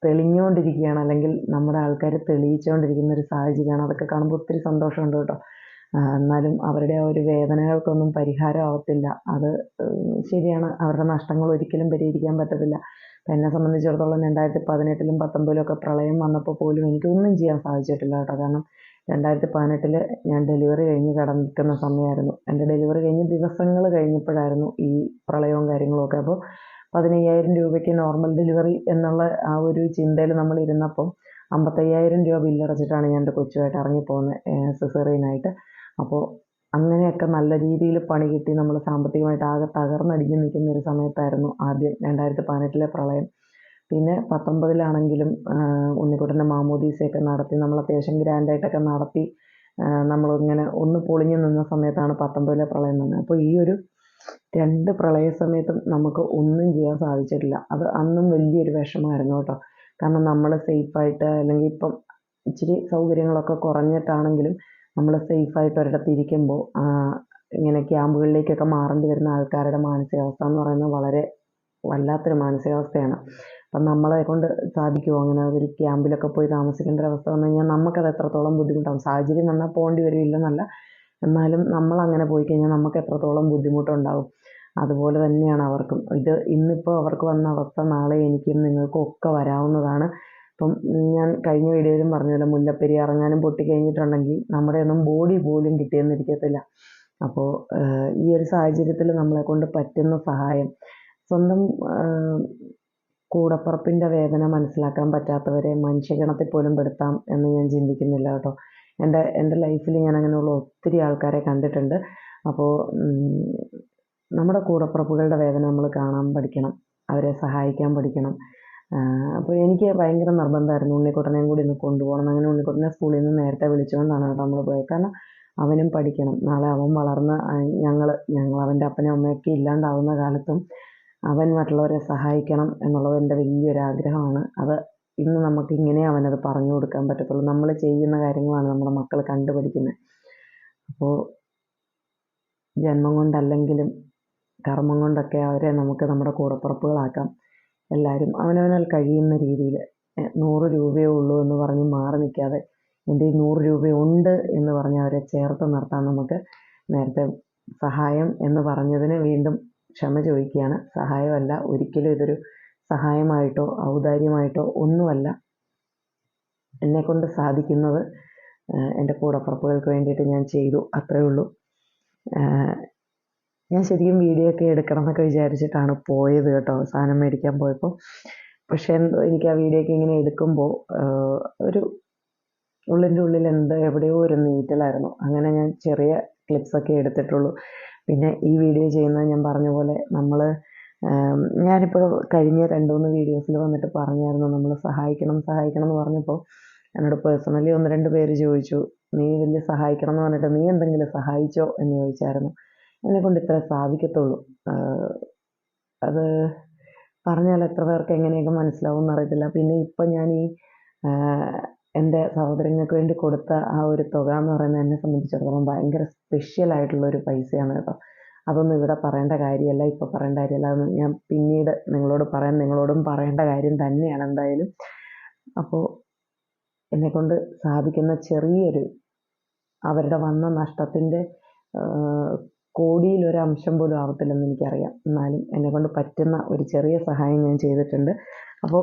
തെളിഞ്ഞുകൊണ്ടിരിക്കുകയാണ്. അല്ലെങ്കിൽ നമ്മുടെ ആൾക്കാർ തെളിയിച്ചുകൊണ്ടിരിക്കുന്ന ഒരു സാഹചര്യമാണ്. അതൊക്കെ കാണുമ്പോൾ ഒത്തിരി സന്തോഷമുണ്ട് കേട്ടോ. എന്നാലും അവരുടെ ആ ഒരു വേദനകൾക്കൊന്നും പരിഹാരം ആവത്തില്ല അത് ശരിയാണ്. അവരുടെ നഷ്ടങ്ങൾ ഒരിക്കലും പരിഹരിക്കാൻ പറ്റത്തില്ല. അപ്പം എന്നെ സംബന്ധിച്ചിടത്തോളം രണ്ടായിരത്തി പതിനെട്ടിലും പത്തൊമ്പതിലും ഒക്കെ പ്രളയം വന്നപ്പോൾ പോലും എനിക്കൊന്നും ചെയ്യാൻ സാധിച്ചിട്ടില്ല കേട്ടോ. കാരണം രണ്ടായിരത്തി പതിനെട്ടിൽ ഞാൻ ഡെലിവറി കഴിഞ്ഞ് കിടക്കുന്ന സമയമായിരുന്നു. എന്റെ ഡെലിവറി കഴിഞ്ഞ് ദിവസങ്ങൾ കഴിഞ്ഞപ്പോഴായിരുന്നു ഈ പ്രളയവും കാര്യങ്ങളും ഒക്കെ. അപ്പോൾ പതിനയ്യായിരം രൂപയ്ക്ക് നോർമൽ ഡെലിവറി എന്നുള്ള ആ ഒരു ചിന്തയിൽ നമ്മൾ ഇരുന്നപ്പം അമ്പത്തയ്യായിരം രൂപ ബില്ലടച്ചിട്ടാണ് ഞാൻ എന്റെ കൊച്ചുമായിട്ട് ഇറങ്ങിപ്പോകുന്നത് സിസേറിയനായിട്ട്. അപ്പോൾ അങ്ങനെയൊക്കെ നല്ല രീതിയിൽ പണി കിട്ടി. നമ്മൾ സാമ്പത്തികമായിട്ട് ആകെ തകർന്നടിഞ്ഞ് നിൽക്കുന്ന ഒരു സമയത്തായിരുന്നു ആദ്യം രണ്ടായിരത്തി പതിനെട്ടിലെ പ്രളയം. പിന്നെ പത്തൊമ്പതിലാണെങ്കിലും ഉണ്ണിക്കുട്ടന്റെ മാമോദീസയൊക്കെ നടത്തി നമ്മൾ അത്യാവശ്യം ഗ്രാൻഡായിട്ടൊക്കെ നടത്തി നമ്മളിങ്ങനെ ഒന്ന് പൊളിഞ്ഞു നിന്ന സമയത്താണ് പത്തൊമ്പതിലെ പ്രളയം വന്നത്. അപ്പോൾ ഈ ഒരു രണ്ട് പ്രളയ സമയത്തും നമുക്ക് ഒന്നും ചെയ്യാൻ സാധിച്ചിട്ടില്ല. അത് അന്നും വലിയൊരു വിഷമമായിരുന്നു കേട്ടോ. കാരണം നമ്മൾ സേഫായിട്ട് അല്ലെങ്കിൽ ഇപ്പം ഇച്ചിരി സൗകര്യങ്ങളൊക്കെ കുറഞ്ഞിട്ടാണെങ്കിലും നമ്മൾ സേഫായിട്ട് ഒരിടത്ത് ഇരിക്കുമ്പോൾ ഇങ്ങനെ ക്യാമ്പുകളിലേക്കൊക്കെ മാറേണ്ടി വരുന്ന ആൾക്കാരുടെ മാനസികാവസ്ഥ എന്ന് പറയുന്നത് വളരെ വല്ലാത്തൊരു മാനസികാവസ്ഥയാണ്. അപ്പം നമ്മളെ കൊണ്ട് സാധിക്കുമോ അങ്ങനെ ഒരു ക്യാമ്പിലൊക്കെ പോയി താമസിക്കേണ്ട ഒരു അവസ്ഥ വന്നു കഴിഞ്ഞാൽ നമുക്കത് എത്രത്തോളം ബുദ്ധിമുട്ടാകും സാഹചര്യം വന്നാൽ പോകേണ്ടി വരില്ലെന്നല്ല എന്നാലും നമ്മൾ അങ്ങനെ പോയി കഴിഞ്ഞാൽ നമുക്ക് എത്രത്തോളം ബുദ്ധിമുട്ടുണ്ടാകും അതുപോലെ തന്നെയാണ് അവർക്കും. ഇത് ഇന്നിപ്പോൾ അവർക്ക് വന്ന അവസ്ഥ നാളെ എനിക്കും നിങ്ങൾക്കും ഒക്കെ വരാവുന്നതാണ്. അപ്പം ഞാൻ കഴിഞ്ഞ വീഡിയോയിലും പറഞ്ഞല്ലോ മുല്ലപ്പെരി ഇറങ്ങാനും പൊട്ടിക്കഴിഞ്ഞിട്ടുണ്ടെങ്കിൽ നമ്മുടെ ഒന്നും ബോഡി പോലും കിട്ടിയെന്നിരിക്കത്തില്ല. അപ്പോൾ ഈ ഒരു സാഹചര്യത്തിൽ നമ്മളെ കൊണ്ട് പറ്റുന്ന സഹായം സ്വന്തം കൂടപ്പുറപ്പിന്റെ വേദന മനസ്സിലാക്കാൻ പറ്റാത്തവരെ മനുഷ്യഗണത്തിൽ പോലും പെടുത്താം എന്ന് ഞാൻ ചിന്തിക്കുന്നില്ല കേട്ടോ. എന്റെ എന്റെ ലൈഫിൽ ഞാൻ അങ്ങനെയുള്ള ഒത്തിരി ആൾക്കാരെ കണ്ടിട്ടുണ്ട്. അപ്പോൾ നമ്മുടെ കൂടപ്പുറപ്പുകളുടെ വേദന നമ്മൾ കാണാൻ പഠിക്കണം അവരെ സഹായിക്കാൻ പഠിക്കണം. അപ്പോൾ എനിക്ക് ഭയങ്കര നിർബന്ധമായിരുന്നു ഉണ്ണിക്കുട്ടനെയും കൂടി ഒന്ന് കൊണ്ടുപോകണം. അങ്ങനെ ഉണ്ണിക്കുട്ടനെ സ്കൂളിൽ നിന്ന് നേരത്തെ വിളിച്ചുകൊണ്ടാണ് കേട്ടോ നമ്മൾ പോയത്. കാരണം അവനും പഠിക്കണം. നാളെ അവൻ വളർന്ന് ഞങ്ങൾ ഞങ്ങൾ അവന്റെ അപ്പനും അമ്മയൊക്കെ ഇല്ലാണ്ടാവുന്ന കാലത്തും അവൻ മറ്റുള്ളവരെ സഹായിക്കണം എന്നുള്ളത് എന്റെ വലിയൊരു ആഗ്രഹമാണ്. അത് ഇന്ന് നമുക്ക് ഇങ്ങനെ അവനത് പറഞ്ഞു കൊടുക്കാൻ പറ്റത്തുള്ളൂ. നമ്മൾ ചെയ്യുന്ന കാര്യങ്ങളാണ് നമ്മുടെ മക്കൾ കണ്ടുപഠിക്കുന്നത് അപ്പോൾ ജന്മം കൊണ്ടല്ലെങ്കിലും കർമ്മം കൊണ്ടൊക്കെ അവരെ നമുക്ക് നമ്മുടെ കൂടപ്പിറപ്പുകളാക്കാം. എല്ലാവരും അവനവനാൽ കഴിയുന്ന രീതിയിൽ നൂറ് രൂപയേ ഉള്ളൂ എന്ന് പറഞ്ഞ് മാറി നിൽക്കാതെ എന്റെ ഈ നൂറ് രൂപയുണ്ട് എന്ന് പറഞ്ഞ് അവരെ ചേർത്ത് നിർത്താൻ നമുക്ക് നേരത്തെ സഹായം എന്ന് പറഞ്ഞതിന് വീണ്ടും ക്ഷമ ചോദിക്കുകയാണ്. സഹായമല്ല ഒരിക്കലും ഇതൊരു സഹായമായിട്ടോ ഔദാര്യമായിട്ടോ ഒന്നുമല്ല. എന്നെക്കൊണ്ട് സാധിക്കുന്നത് എന്റെ കൂടപ്പുറപ്പുകൾക്ക് വേണ്ടിയിട്ട് ഞാൻ ചെയ്തു. അത്രയേ ഉള്ളൂ. ഞാൻ ശരിക്കും വീഡിയോ ഒക്കെ എടുക്കണം എന്നൊക്കെ വിചാരിച്ചിട്ടാണ് പോയത് കേട്ടോ സാധനം മേടിക്കാൻ പോയപ്പോൾ പക്ഷേ എനിക്ക് ആ വീഡിയോ ഒക്കെ ഇങ്ങനെ എടുക്കുമ്പോൾ ഒരു ഉള്ളിന്റെ ഉള്ളിൽ എന്തോ എവിടെയോ ഒരു നീറ്റലായിരുന്നു. അങ്ങനെ ഞാൻ ചെറിയ ക്ലിപ്സൊക്കെ എടുത്തിട്ടുള്ളൂ. പിന്നെ ഈ വീഡിയോ ചെയ്യുന്നത് ഞാൻ പറഞ്ഞ പോലെ നമ്മൾ ഞാനിപ്പോൾ കഴിഞ്ഞ രണ്ട് മൂന്ന് വീഡിയോസിൽ വന്നിട്ട് പറഞ്ഞായിരുന്നു നമ്മൾ സഹായിക്കണം സഹായിക്കണം എന്ന് പറഞ്ഞപ്പോൾ എന്നോട് പേഴ്സണലി ഒന്ന് രണ്ട് പേര് ചോദിച്ചു നീ വലിയ സഹായിക്കണം എന്ന് പറഞ്ഞിട്ട് നീ എന്തെങ്കിലും സഹായിച്ചോ? എന്ന് ചോദിച്ചായിരുന്നു. എന്നെക്കൊണ്ട് ഇത്ര സാധിക്കത്തുള്ളൂ. അത് പറഞ്ഞാൽ എത്ര പേർക്ക് എങ്ങനെയൊക്കെ മനസ്സിലാവും എന്നറിയത്തില്ല പിന്നെ ഇപ്പം ഞാൻ ഈ എന്റെ സഹോദരങ്ങൾക്ക് വേണ്ടി കൊടുത്ത ആ ഒരു തുക എന്ന് പറയുന്നത് എന്നെ സംബന്ധിച്ചിടത്തോളം ഭയങ്കര സ്പെഷ്യൽ ആയിട്ടുള്ള ഒരു പൈസയാണ് കേട്ടോ. അതൊന്നും ഇവിടെ പറയേണ്ട കാര്യമല്ല ഇപ്പോൾ പറയേണ്ട കാര്യമല്ല. അതൊന്നും ഞാൻ പിന്നീട് നിങ്ങളോട് പറയാൻ നിങ്ങളോടും പറയേണ്ട കാര്യം തന്നെയാണ് എന്തായാലും. അപ്പോൾ എന്നെക്കൊണ്ട് സാധിക്കുന്ന ചെറിയൊരു അവരുടെ വന്ന നഷ്ടത്തിന്റെ കോടിയിൽ ഒരു അംശം പോലും ആവത്തില്ലെന്ന് എനിക്കറിയാം. എന്നാലും എന്നെക്കൊണ്ട് പറ്റുന്ന ഒരു ചെറിയ സഹായം ഞാൻ ചെയ്തിട്ടുണ്ട്. അപ്പോൾ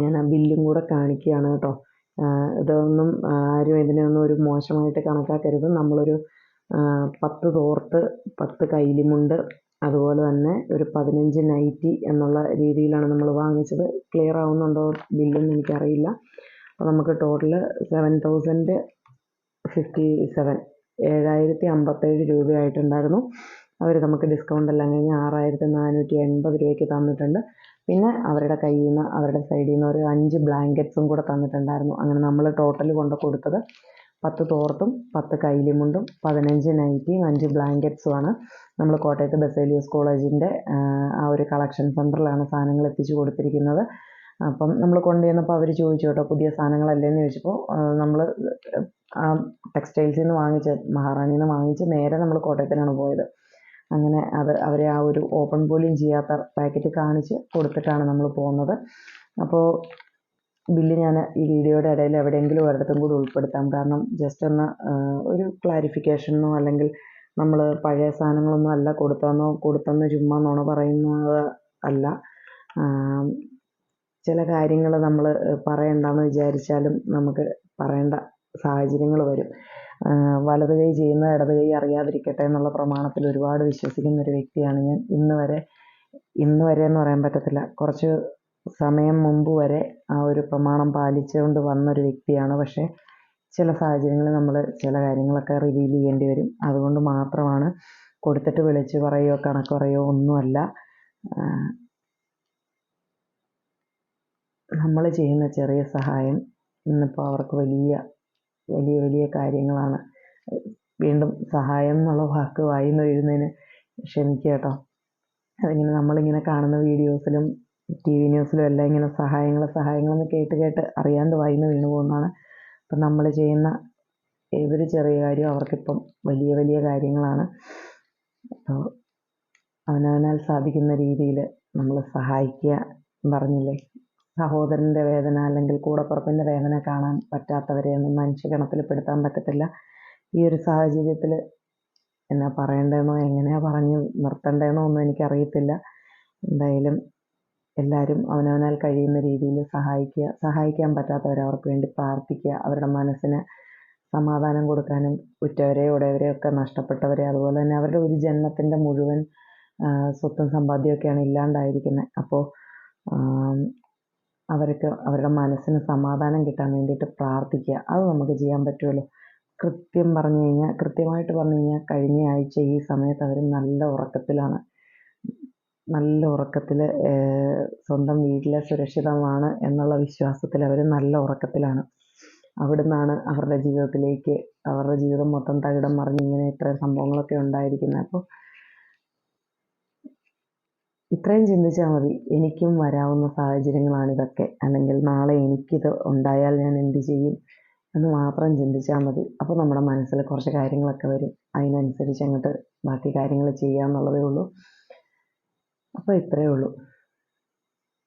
ഞാൻ ആ ബില്ലും കൂടെ കാണിക്കുകയാണ് കേട്ടോ. ഇതൊന്നും ആരും ഇതിനൊന്നും ഒരു മോശമായിട്ട് കണക്കാക്കരുത്. നമ്മളൊരു പത്ത് തോർത്ത് പത്ത് കൈലിമുണ്ട്. അതുപോലെ തന്നെ ഒരു പതിനഞ്ച് നൈറ്റി എന്നുള്ള രീതിയിലാണ് നമ്മൾ വാങ്ങിച്ചത്. ക്ലിയർ ആവുന്നുണ്ടോ ബില്ലൊന്നും എനിക്കറിയില്ല. അപ്പോൾ നമുക്ക് total seven thousand fifty seven. ഏഴായിരത്തി അമ്പത്തേഴ് രൂപയായിട്ടുണ്ടായിരുന്നു. അവർ നമുക്ക് ഡിസ്കൗണ്ട് എല്ലാം കഴിഞ്ഞ് ആറായിരത്തി നാനൂറ്റി എൺപത് രൂപയ്ക്ക് തന്നിട്ടുണ്ട്. പിന്നെ അവരുടെ കയ്യിൽ നിന്ന് അവരുടെ സൈഡിൽ നിന്ന് ഒരു അഞ്ച് ബ്ലാങ്കറ്റ്സും കൂടെ തന്നിട്ടുണ്ടായിരുന്നു. അങ്ങനെ നമ്മൾ ടോട്ടൽ കൊണ്ട് കൊടുത്തത് പത്ത് തോർത്തും പത്ത് കൈലിമുണ്ടും പതിനഞ്ച് നൈറ്റിയും അഞ്ച് ബ്ലാങ്കറ്റ്സുമാണ് നമ്മൾ കോട്ടയത്ത് ബസേലിയസ് കോളേജിന്റെ ആ ഒരു കളക്ഷൻ സെന്ററിലാണ് സാധനങ്ങൾ എത്തിച്ചു കൊടുത്തിരിക്കുന്നത്. അപ്പം നമ്മൾ കൊണ്ടുചെന്നപ്പോൾ അവർ ചോദിച്ചു കേട്ടോ പുതിയ സാധനങ്ങളല്ലേ എന്ന് ചോദിച്ചപ്പോൾ നമ്മൾ ആ ടെക്സ്റ്റൈൽസിൽ നിന്ന് വാങ്ങിച്ച് മഹാറാണിയിൽ നിന്ന് വാങ്ങിച്ച് നേരെ നമ്മൾ കോട്ടയത്തിനാണ് പോയത്. അങ്ങനെ അത് അവരെ ആ ഒരു ഓപ്പൺ പോലും ചെയ്യാത്ത പാക്കറ്റ് കാണിച്ച് കൊടുത്തിട്ടാണ് നമ്മൾ പോകുന്നത്. അപ്പോൾ ബില്ല് ഞാൻ ഈ വീഡിയോയുടെ ഇടയിൽ എവിടെയെങ്കിലും ഒരിടത്തും കൂടി ഉൾപ്പെടുത്താം. കാരണം ജസ്റ്റ് ഒന്ന് ഒരു ക്ലാരിഫിക്കേഷനോ അല്ലെങ്കിൽ നമ്മൾ പഴയ സാധനങ്ങളൊന്നും അല്ല കൊടുത്തതെന്നോ കൊടുത്തെന്ന് ചുമ്മാ നുണ പറയുന്നത് അല്ല. ചില കാര്യങ്ങൾ നമ്മൾ പറയണ്ടെന്ന് വിചാരിച്ചാലും നമുക്ക് പറയേണ്ട സാഹചര്യങ്ങൾ വരും. വലത് കൈ ചെയ്യുന്നത് ഇടത് കൈ അറിയാതിരിക്കട്ടെ എന്നുള്ള പ്രമാണത്തിൽ ഒരുപാട് വിശ്വസിക്കുന്ന ഒരു വ്യക്തിയാണ് ഞാൻ. ഇന്ന് വരെ ഇന്ന് വരെ എന്ന് പറയാൻ പറ്റത്തില്ല. കുറച്ച് സമയം മുമ്പ് വരെ ആ ഒരു പ്രമാണം പാലിച്ചുകൊണ്ട് വന്നൊരു വ്യക്തിയാണ്. പക്ഷേ ചില സാഹചര്യങ്ങളിൽ നമ്മൾ ചില കാര്യങ്ങളൊക്കെ റിവീൽ ചെയ്യേണ്ടി വരും. അതുകൊണ്ട് മാത്രമാണ് കൊടുത്തിട്ട് വിളിച്ച് പറയോ കണക്ക് പറയോ ഒന്നുമല്ല. നമ്മൾ ചെയ്യുന്ന ചെറിയ സഹായം ഇന്നിപ്പോൾ അവർക്ക് വലിയ വലിയ വലിയ കാര്യങ്ങളാണ്. വീണ്ടും സഹായം എന്നുള്ള വാക്ക് വായിന്ന് നിന്ന് വീഴുന്നതിന് ക്ഷമിക്കുക കേട്ടോ അതിങ്ങനെ നമ്മളിങ്ങനെ കാണുന്ന വീഡിയോസിലും ടി വി ന്യൂസിലും എല്ലാം ഇങ്ങനെ സഹായങ്ങൾ സഹായങ്ങളെന്ന് കേട്ട് കേട്ട് അറിയാണ്ട് വായിന്ന് വീണു പോകുന്നതാണ്. അപ്പം നമ്മൾ ചെയ്യുന്ന ഏതൊരു ചെറിയ കാര്യവും അവർക്കിപ്പം വലിയ വലിയ കാര്യങ്ങളാണ്. അപ്പോൾ അവനവനാൽ സാധിക്കുന്ന രീതിയിൽ നമ്മൾ സഹായിക്കുക പറഞ്ഞില്ലേ? സഹോദരന്റെ വേദന അല്ലെങ്കിൽ കൂടപ്പിറപ്പിന്റെ വേദന കാണാൻ പറ്റാത്തവരെ ഒന്നും മനുഷ്യഗണത്തിൽ പെടുത്താൻ പറ്റത്തില്ല. ഈ ഒരു സാഹചര്യത്തിൽ എന്നാ പറയേണ്ടതെന്നോ എങ്ങനെയാ പറഞ്ഞ് നിർത്തേണ്ടതെന്നോ ഒന്നും എനിക്കറിയത്തില്ല. എന്തായാലും എല്ലാവരും അവനവനാൽ കഴിയുന്ന രീതിയിൽ സഹായിക്കുക സഹായിക്കാൻ പറ്റാത്തവർ അവർക്ക് വേണ്ടി പ്രാർത്ഥിക്കുക അവരുടെ മനസ്സിന് സമാധാനം കൊടുക്കാനും ഉറ്റവരെ ഉടയവരെ ഒക്കെ നഷ്ടപ്പെട്ടവരെ അതുപോലെ തന്നെ അവരുടെ ഒരു ജന്മത്തിന്റെ മുഴുവൻ സ്വത്തും സമ്പാദ്യമൊക്കെയാണ് ഇല്ലാണ്ടായിരിക്കുന്നത്. അപ്പോൾ അവർക്ക് അവരുടെ മനസ്സിന് സമാധാനം കിട്ടാൻ വേണ്ടിയിട്ട് പ്രാർത്ഥിക്കുക. അത് നമുക്ക് ചെയ്യാൻ പറ്റുമല്ലോ. കൃത്യം പറഞ്ഞു കഴിഞ്ഞാൽ കൃത്യമായിട്ട് പറഞ്ഞു കഴിഞ്ഞാൽ കഴിഞ്ഞ ആഴ്ച ഈ സമയത്ത് അവർ നല്ല ഉറക്കത്തിലാണ്. നല്ല ഉറക്കത്തിൽ സ്വന്തം വീട്ടിലെ സുരക്ഷിതമാണ് എന്നുള്ള വിശ്വാസത്തിൽ അവർ നല്ല ഉറക്കത്തിലാണ്. അവിടുന്നാണ് അവരുടെ ജീവിതത്തിലേക്ക് അവരുടെ ജീവിതം മൊത്തം തകിടം മറിഞ്ഞ് ഇങ്ങനെ ഇത്രയും സംഭവങ്ങളൊക്കെ ഉണ്ടായിരിക്കുന്നത്. അപ്പോൾ ഇത്രയും ചിന്തിച്ചാൽ മതി. എനിക്കും വരാവുന്ന സാഹചര്യങ്ങളാണ് ഇതൊക്കെ. അല്ലെങ്കിൽ നാളെ എനിക്കിത് ഉണ്ടായാൽ ഞാൻ എന്ത് ചെയ്യും എന്ന് മാത്രം ചിന്തിച്ചാൽ മതി. അപ്പോൾ നമ്മുടെ മനസ്സിൽ കുറച്ച് കാര്യങ്ങളൊക്കെ വരും. അതിനനുസരിച്ച് അങ്ങോട്ട് ബാക്കി കാര്യങ്ങൾ ചെയ്യാമെന്നുള്ളതേ ഉള്ളൂ. അപ്പോൾ ഇത്രയേ ഉള്ളൂ.